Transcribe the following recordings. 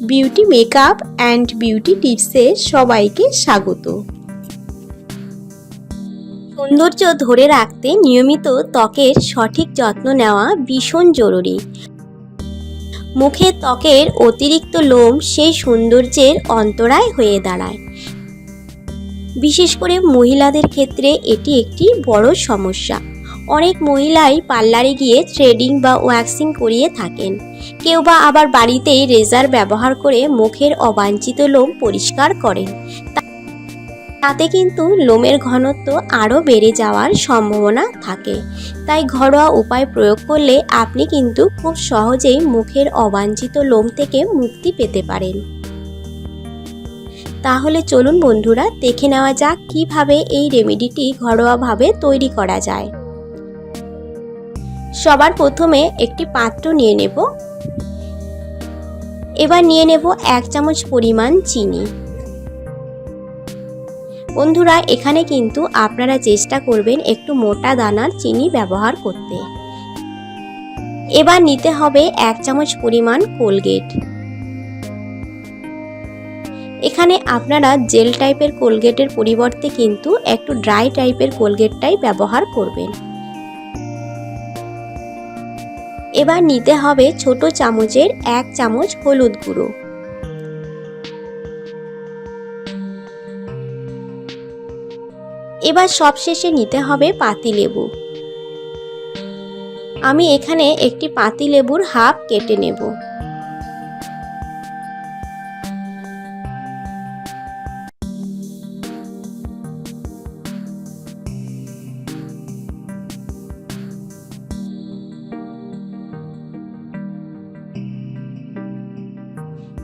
Beauty makeup and beauty টিপসে সবাইকে স্বাগত। সৌন্দর্য ধরে রাখতে নিয়মিত ত্বকের সঠিক যত্ন নেওয়া ভীষণ জরুরি। মুখে ত্বকের অতিরিক্ত লোম সেই সৌন্দর্যের অন্তরায় হয়ে দাঁড়ায়। বিশেষ করে মহিলাদের ক্ষেত্রে এটি একটি বড় সমস্যা। অনেক মহিলাই পার্লারে গিয়ে থ্রেডিং বা ওয়্যাক্সিং করিয়ে থাকেন। কেউ বা আবার বাড়িতেই রেজার ব্যবহার করে মুখের অবাঞ্ছিত লোম পরিষ্কার করেন। তাতে কিন্তু লোমের ঘনত্ব আরও বেড়ে যাওয়ার সম্ভাবনা থাকে। তাই ঘরোয়া উপায় প্রয়োগ করলে আপনি কিন্তু খুব সহজেই মুখের অবাঞ্ছিত লোম থেকে মুক্তি পেতে পারেন। তাহলে চলুন বন্ধুরা, দেখে নেওয়া যাক কীভাবে এই রেমেডিটি ঘরোয়াভাবে তৈরি করা যায়। সবার প্রথমে একটি পাত্র নিয়ে নেব। এবার নিয়ে নেব এক চামচ পরিমাণ চিনি। বন্ধুরা, এখানে কিন্তু আপনারা চেষ্টা করবেন একটু মোটা দানার চিনি ব্যবহার করতে। এবার নিতে হবে এক চামচ পরিমাণ কোলগেট। এখানে আপনারা জেল টাইপের কোলগেটের পরিবর্তে কিন্তু একটু ড্রাই টাইপের কোলগেটটাই ব্যবহার করবেন। এবার নিতে হবে ছোট চামচের এক চামচ হলুদ গুঁড়ো। এবার সবশেষে নিতে হবে পাতিলেবু আমি এখানে একটি পাতিলেবুর হাফ কেটে নেব।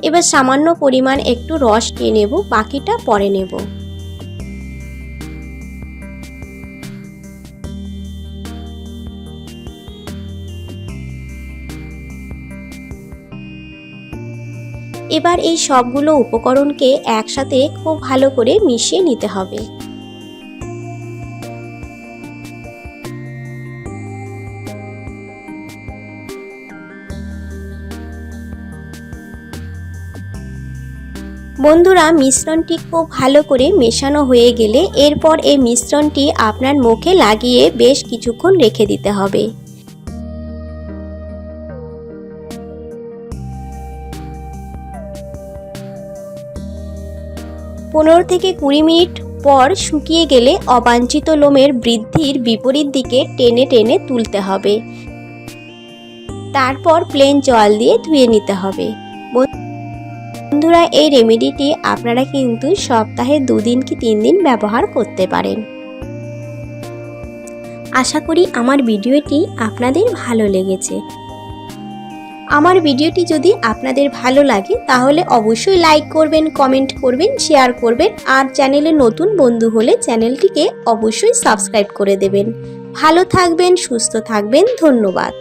এবার সামান্য পরিমাণ একটু রস দিয়ে নেব, বাকিটা পরে নেব। এবার এই সবগুলো উপকরণকে একসাথে খুব ভালো করে মিশিয়ে নিতে হবে। বন্ধুরা, মিশ্রণটি খুব ভালো করে মেশানো হয়ে গেলে এরপর এই মিশ্রণটি আপনার মুখে লাগিয়ে বেশ কিছুক্ষণ রেখে দিতে হবে। পনেরো থেকে কুড়ি মিনিট পর শুকিয়ে গেলে অবাঞ্ছিত লোমের বৃদ্ধির বিপরীত দিকে টেনে টেনে তুলতে হবে। তারপর প্লেন জল দিয়ে ধুয়ে নিতে হবে। বন্ধুরা, এই রেমেডিটি আপনারা কিন্তু সপ্তাহে দুদিন কি তিন দিন ব্যবহার করতে পারেন। আশা করি আমার ভিডিওটি আপনাদের ভালো লেগেছে। আমার ভিডিওটি যদি আপনাদের ভালো লাগে, তাহলে অবশ্যই লাইক করবেন, কমেন্ট করবেন, শেয়ার করবেন, আর চ্যানেলে নতুন বন্ধু হলে চ্যানেলটিকে অবশ্যই সাবস্ক্রাইব করে দেবেন। ভালো থাকবেন, সুস্থ থাকবেন, ধন্যবাদ।